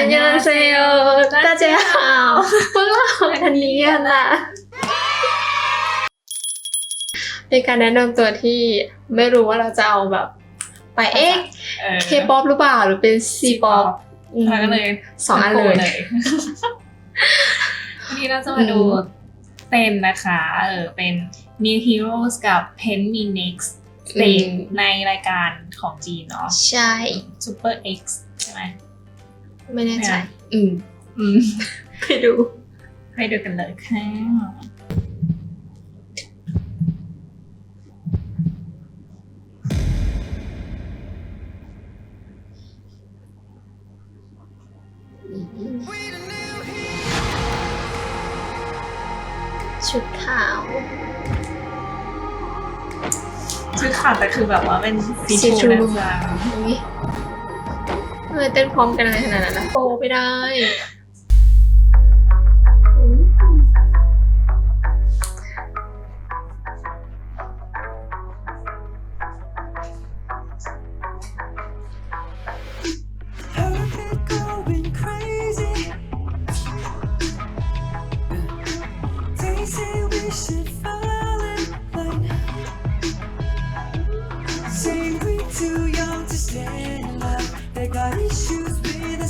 อันยองเซโยตาเจ้าพวกเราอันนี้นนะเป็นการแนะนำตัวที่ไม่รู้ว่าเราจะเอาแบบ ไปเอ็กเคป๊อปหรือเปล่าหรือเป็นซีป๊อปสองอันเลยวันนี้เราจะมาดูเต็มนะคะ เออเป็น New Heroes กับ Pen Me Next เต็มในรายการของจีนเนาะใช่ Super X ใช่ไหม ไม่แน่ใจไม่อืม อืม ไปดูให้ดูกันเลยค่ะชุดขาว ชุดขาวแต่คือแบบว่าเป็นสีสีชูทรูนะจ๊ะอุ๊ยทำ ไมเต้นพร้อมกันอะไรขนาดนั้นนะโตไม่ได้ too young to stay issues with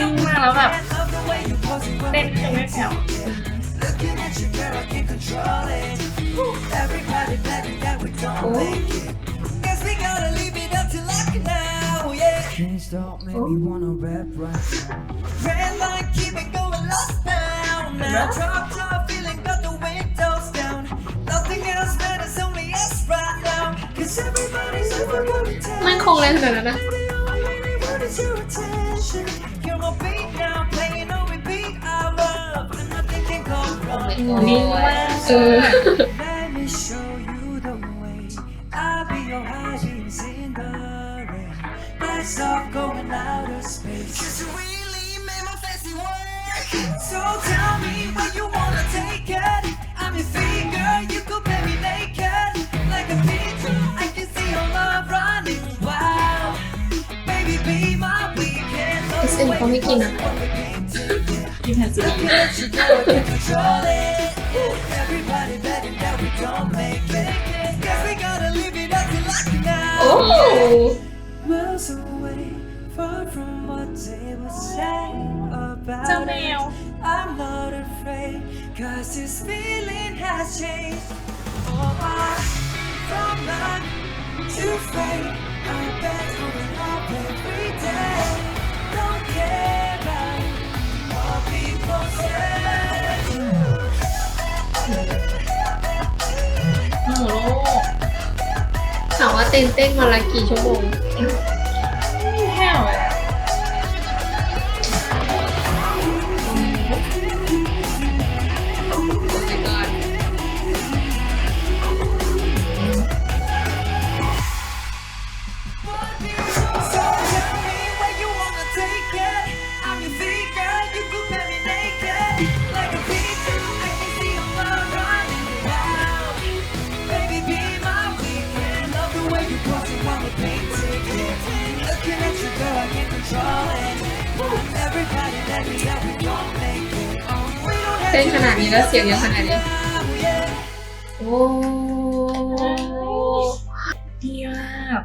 นิ่งมากแล้วแบบ love the way you pose it when เต้น we ยังไม่แถว Looking at you, girl, I can't control it. Everybody begging that we don't Oh. make it. Guess we gotta leave it up to luck now, yeah. Can't stop, make me wanna rap right now. Red line, keep it going, lost now. Now drop top, feeling got the windows down. Nothing else matters, only us right now. Cause everybody's over going มันคงแรงขนาดนั้นนะ What is your attention? นิ่งมาก เออ Let me show you the way. I'll be your highest in the rain. Let's stop going outer space. Cause you really made my fancy work. So tell me where you wanna take it. I'm your finger, you could play me naked. Like a picture, I can see your love running wild. Baby, be my weekend. Love the SM way เขาไม่กินอะ You, girl, I can't control it. Everybody begging that we don't make it. Guess we gotta leave it up to luck โอ้ now. Miles away, far from what they would say เจ้า about แม it. ว I'm not afraid, cause this feeling has changed. Oh, I, from none to fate, เต้นเต้นวันละกี่ชั่วโมง เต้น to ขนาดนี้แล้วเสียงยังขนาดนี้ now, yeah. โอ้ดีมาก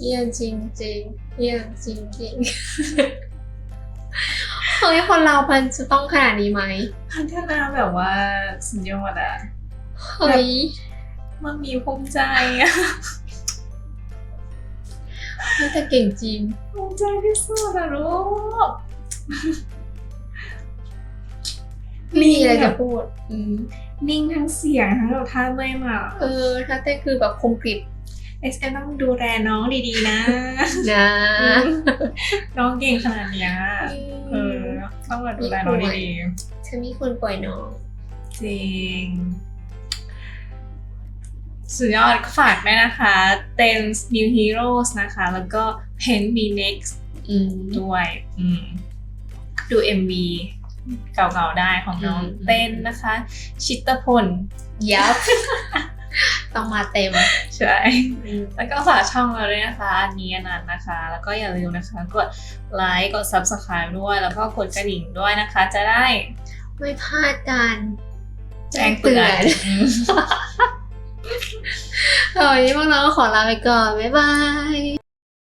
เยี่ยมจริงจริงๆเยี่ยมจริงจริงๆเฮ้ยคนเรามันจะต้องขนาดนี้ไหมพัฒนาแบบว่าสุดยอดอะเฮ้ยมันมีภูมิใจอะเฮ้ยแต่เก่งจริงภูมิใจที่สุดอะลูก ไม่มีอะไรจะพูด อืมนิ่งทั้งเสียงทั้งแบบท่าเต้นอะเออถ้าเต้นคือแบบคมกริบ SM ต้องดูแลน้องดีๆนะ นะ น้องเก่งขนาดเนี้ยเออต้องมาดูแลน้องดีฉันมีคนป่วยน้องๆจริง สุดยอดฝากด้วยนะคะ Ten New Heroes นะคะ แล้วก็ Pen Me Next อืมด้วยอืมดู MV เก่าๆได้ของน้องอืมเต้นนะคะ ชิตพลยับต้องมาเต็ม ใช่ แล้วก็ฝากช่องเราด้วยนะคะอันนี้อนันต์นะคะ แล้วก็อย่าลืมนะคะกดไลค์กด Subscribe ด้วย แล้วก็กดกระดิ่งด้วยนะคะ จะได้ไม่พลาดการแจ้งเตือนอืมเออวันนี้พวกเราก็ขอลาไปก่อน บ๊ายบาย